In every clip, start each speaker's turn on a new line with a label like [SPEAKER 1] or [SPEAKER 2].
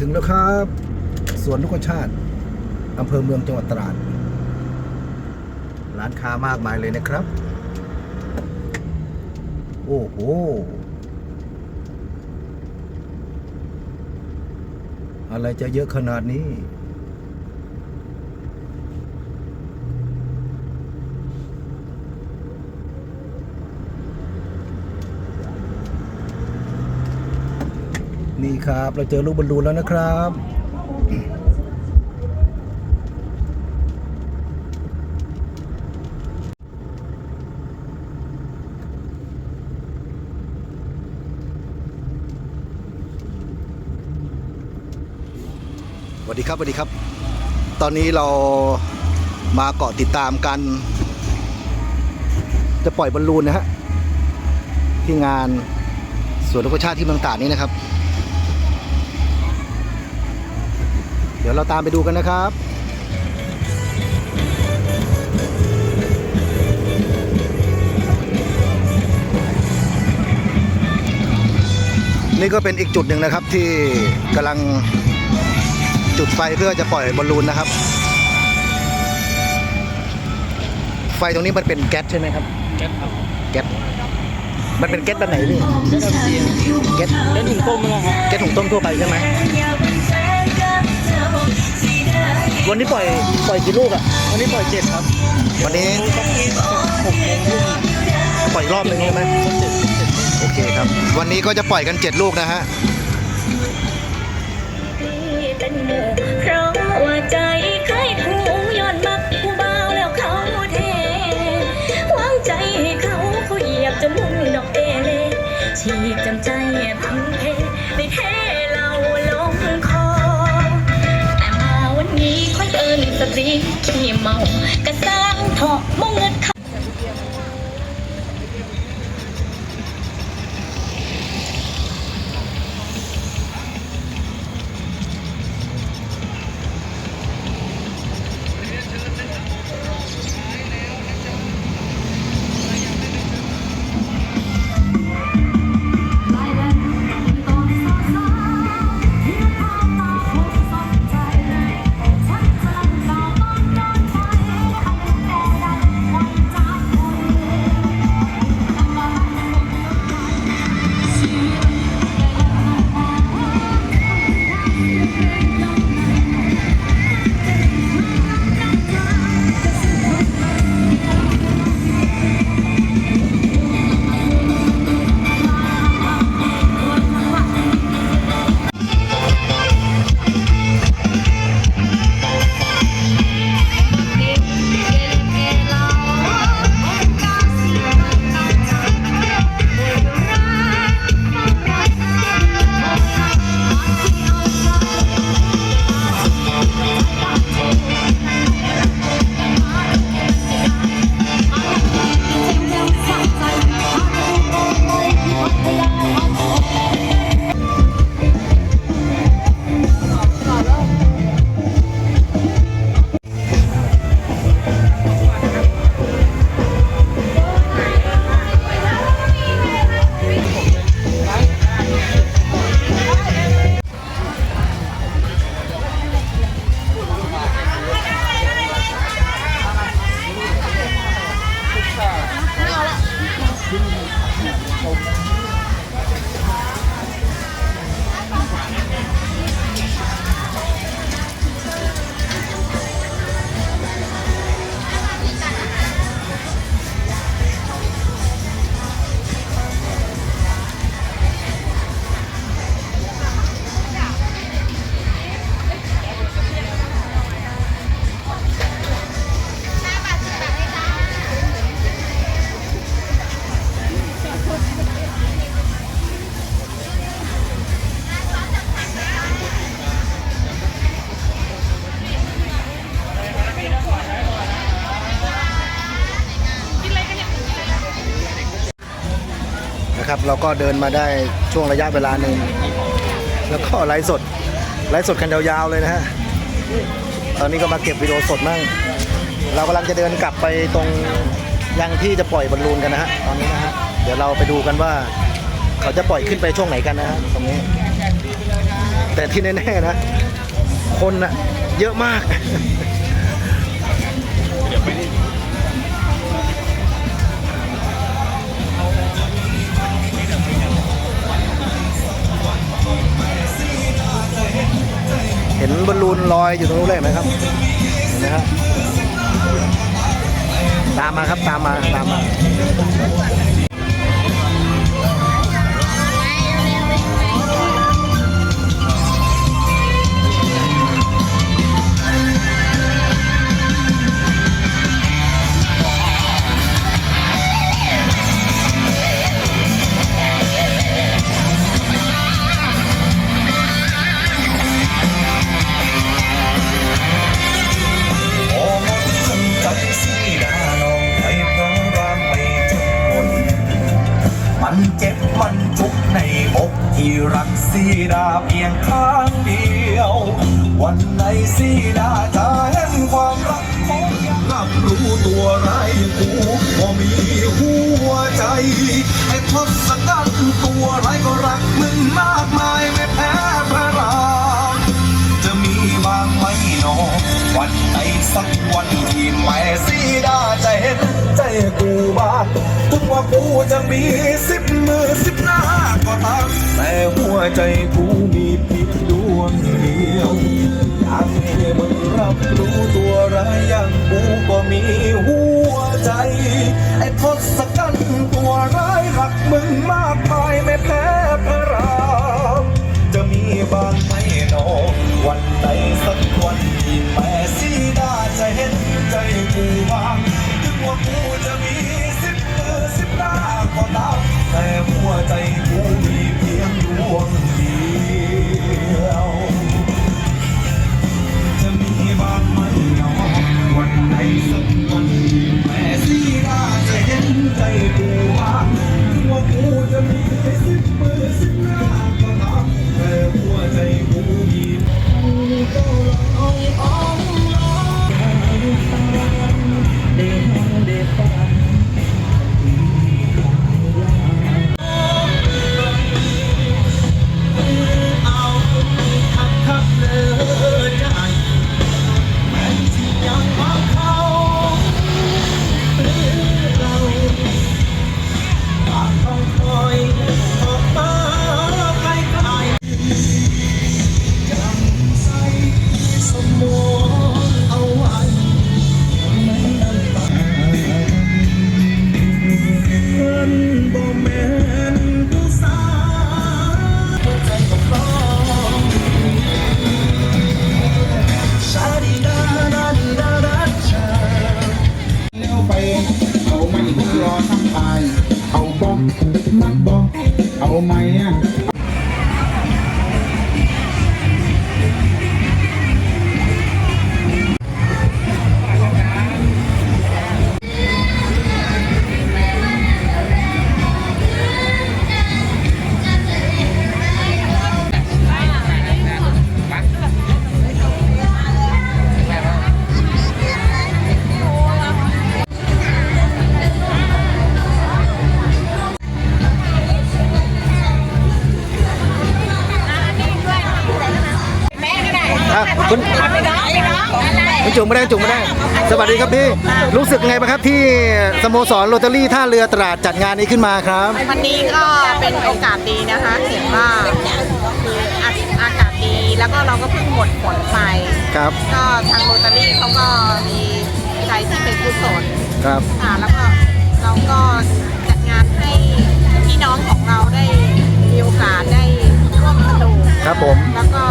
[SPEAKER 1] ถึงแล้วครับสวนทุกชาติอำเภอเมืองจังหวัดตราด ร้านค้ามากมายเลยนะครับ โอ้โหอะไรจะเยอะขนาดนี้ นี่ครับ เราเจอลูกบอลลูนแล้วนะครับ สวัสดีครับสวัสดีครับ ตอนนี้เรามาเกาะติดตามกัน จะปล่อยบอลลูนนะฮะที่งานสวนธรรมชาติที่เมืองตาดนี้นะครับ ดี๋ยวเราตามไปดูกันนะครับนี่ก็เป็นอีกจุดหนึ่งนะครับที่กำลังจุดไฟเพื่อจะปล่อยบอลลูนนะครับ ไฟตรงนี้มันเป็นแก๊สใช่ไหมครับ
[SPEAKER 2] แก๊สครับ
[SPEAKER 1] แก๊สมันเป็นแก๊สแบบไหนพี่
[SPEAKER 2] แก๊ส LPG
[SPEAKER 1] แก๊ส
[SPEAKER 2] แก๊สถุงต้มมั้งครับ
[SPEAKER 1] แก๊สถุงต้มทั่วไปใช่ไหม วันนี้ปล่อยปล่อยกี่ลูกอะ
[SPEAKER 2] วันนี้ปล่อยเจ็ดครับ
[SPEAKER 1] วันนี้
[SPEAKER 2] สักหกโมงครึ่ง
[SPEAKER 1] ปล่อยอีกรอบหนึ่งใช่ไหม
[SPEAKER 2] เจ็ดเจ็ด
[SPEAKER 1] โอเคครับ วันนี้ก็จะปล่อยกัน 7 ลูกนะฮะ
[SPEAKER 3] เพราะว่าใจ เมา กระสร้างเถาะม เรา
[SPEAKER 1] ก็เดินมาได้ช่วงระยะเวลาหนึ่งแล้วก็ไลฟ์สดไลฟ์สดกันยาวๆเลยนะฮะตอนนี้ก็มาเก็บวิดีโอสดมั่งเรากำลังจะเดินกลับไปตรงยังที่จะปล่อยบอลลูนกันนะฮะตอนนี้นะฮะเดี๋ยวเราไปดูกันว่า เขาจะปล่อยขึ้นไปช่วงไหนกันนะฮะตรงนี้ แต่ที่แน่ๆนะ คนนะเยอะมากเเห็นบอลลูนลอยอยู่ตรงนู้นเลยไหมครับเห็นไหมครับ ตามมาครับตามมาตามมา
[SPEAKER 4] วันไหนสีดาจะเห็นความรักของรับรู้ตัวร้ายอย่างกูว่ามีหัวใจไอ้ทศกัณฐ์ตัวร้ายก็รักมึงมากมายไม่แพ้พระรามจะมีบางไหมหนอวันไหนสักวันที่แม่สีดาจะเห็นใจกูบ้างถึงว่ากูจะมีสิบมือสิบหน้าก็ตามแต่หัวใจกูมีเพีย วงเดียวอยากให้มึงรับรู้ตัวร้ายอย่างกูก็มีหัวใจ ไอ้ทศกัณฐ์ตัวร้ายรักมึงมากมายไม่แพ้พระรามจะมีบางไหมหนอวันไหนสักวันที่แม่สีดาจะเห็นใจกูบ้างถึงว่ากูจะมีสิบมือสิบหน้าก็ตามแต่หัวใจกูมีเพียงดวงเดียว วั อะ
[SPEAKER 1] คุณคุณจุ๋มไม่ได้จุ๋มไม่ได้ สวัสดีครับพี่ รู้สึกไงบ้างครับที่สโมสรโรตารี่ท่าเรือตราดจัดงานนี้ขึ้นมาครับ
[SPEAKER 5] วันนี้ก็เป็นโอกาสดีนะคะเห็นว่าคืออาอากาศดีแล้วก็เราก็เพิ่งหมดฝนไป
[SPEAKER 1] ครับ
[SPEAKER 5] ก็ทางโรตารี่เขาก็มีใจที่เป็นกุศล
[SPEAKER 1] ครับ
[SPEAKER 5] ค่ะแล้วก็เราก็จัดงานให้พี่น้องของเราได้มีโอกาสได้ร่วมสนุก
[SPEAKER 1] ครับผม
[SPEAKER 5] แล้วก็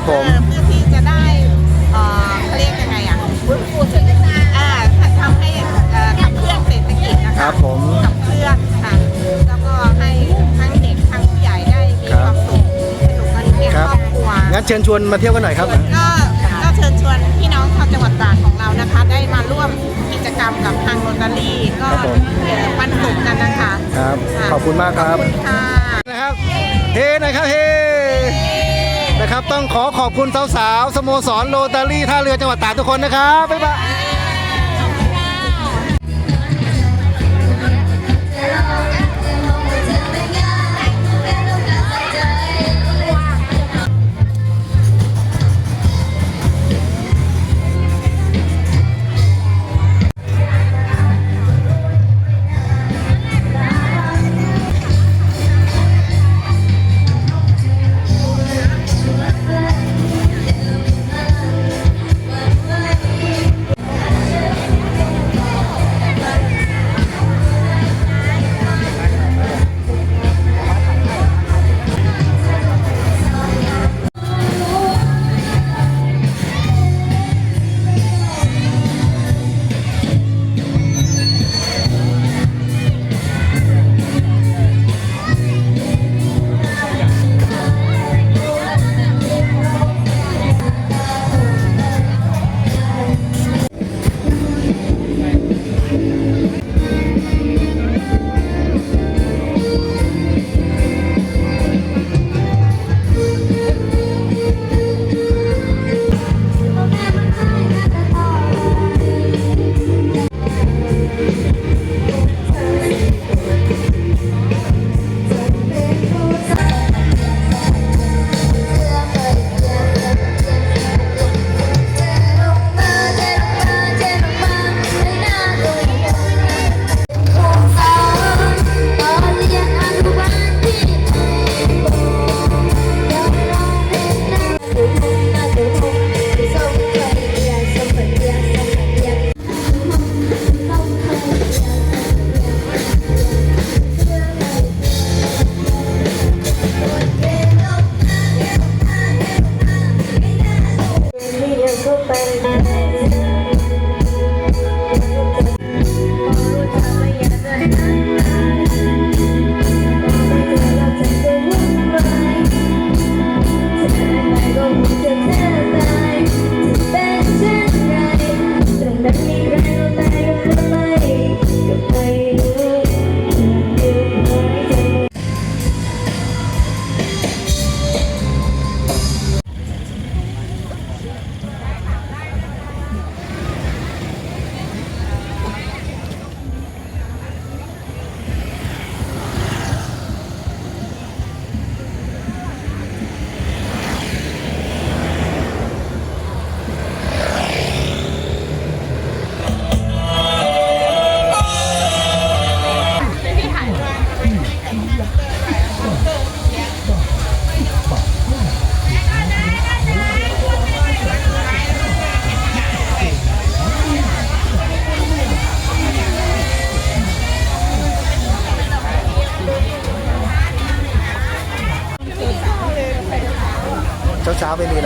[SPEAKER 5] ค์
[SPEAKER 1] ครับผม
[SPEAKER 5] เอ่อเพื่อที่จะได้เอ่อเขาเรียกยังไงอะฟื้นฟูเศรษฐกิจอ่าทำให้เอ่อขับเคลื่อนเศรษฐกิจนะคะ
[SPEAKER 1] ครับผม
[SPEAKER 5] ขับเคลื่อนค่ะแล้วก็ให้ทั้งเด็กทั้งผู้ใหญ่ได้มี
[SPEAKER 1] ครับ
[SPEAKER 5] ความสุขสนุกกันใน
[SPEAKER 1] ค
[SPEAKER 5] ค
[SPEAKER 1] รั
[SPEAKER 5] ร
[SPEAKER 1] บ
[SPEAKER 5] อบครัว
[SPEAKER 1] งั้นเชิญชวนมาเที่ยวกันหน่อยครับ
[SPEAKER 5] ก็ก็เชิญชวนพี่น้องชาวจังหวัดตราดของเรานะคะ ได้มาร่วมกิจกรรมกับทางโรตารี่ก็
[SPEAKER 1] ครับผม
[SPEAKER 5] เอ่อปันสุขกันนะคะ
[SPEAKER 1] ครับ ขอบคุณมากครับ
[SPEAKER 5] ขอบคุณค่ะ
[SPEAKER 1] นะครับ เฮหนะครับเฮ นะครับ ต้องขอขอบคุณสาวๆสโมสรโรตารี่ท่าเรือจังหวัดตราดทุกคนนะครับบ๊ายบาย ช้าไม่มี
[SPEAKER 2] น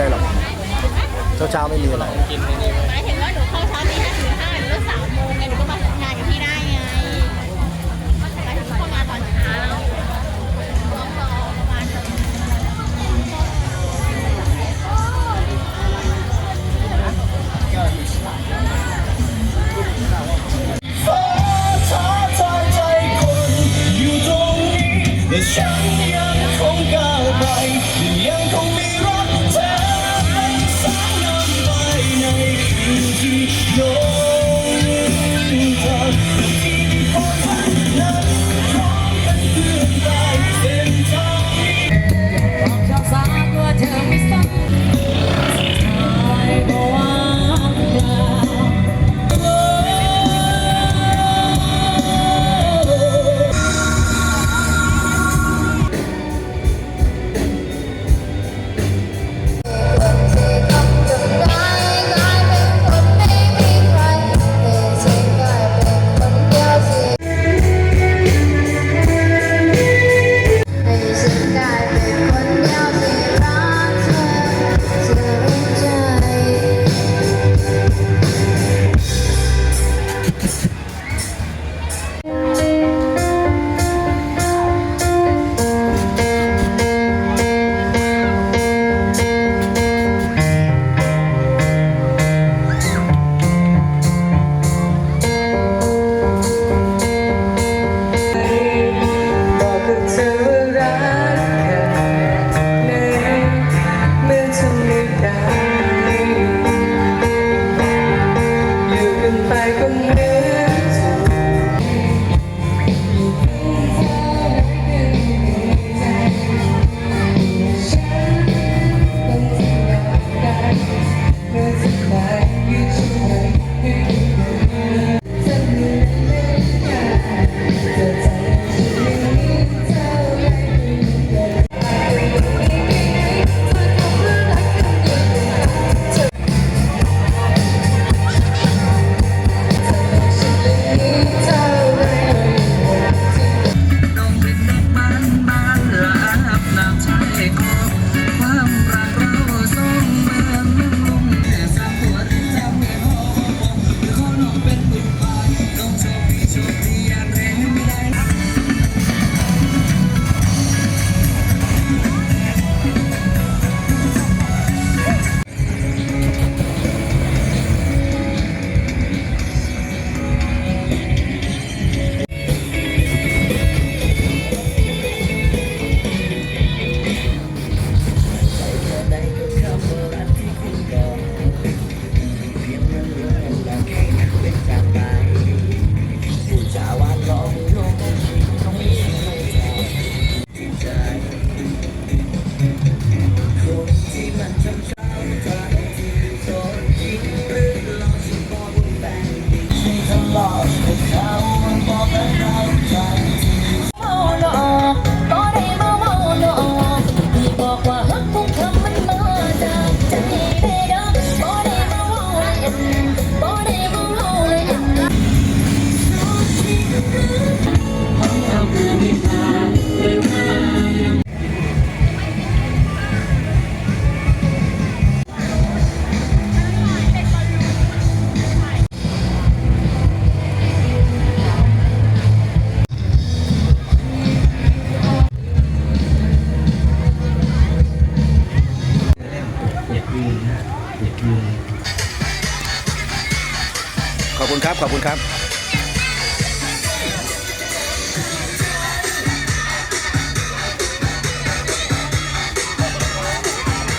[SPEAKER 5] ขอ
[SPEAKER 4] บ
[SPEAKER 6] คุ
[SPEAKER 1] ณครับ ขอบคุณครับ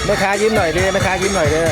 [SPEAKER 1] แม่ค้ายิ้มหน่อยดิยแม่ค้ายิ้มหน่อยดิ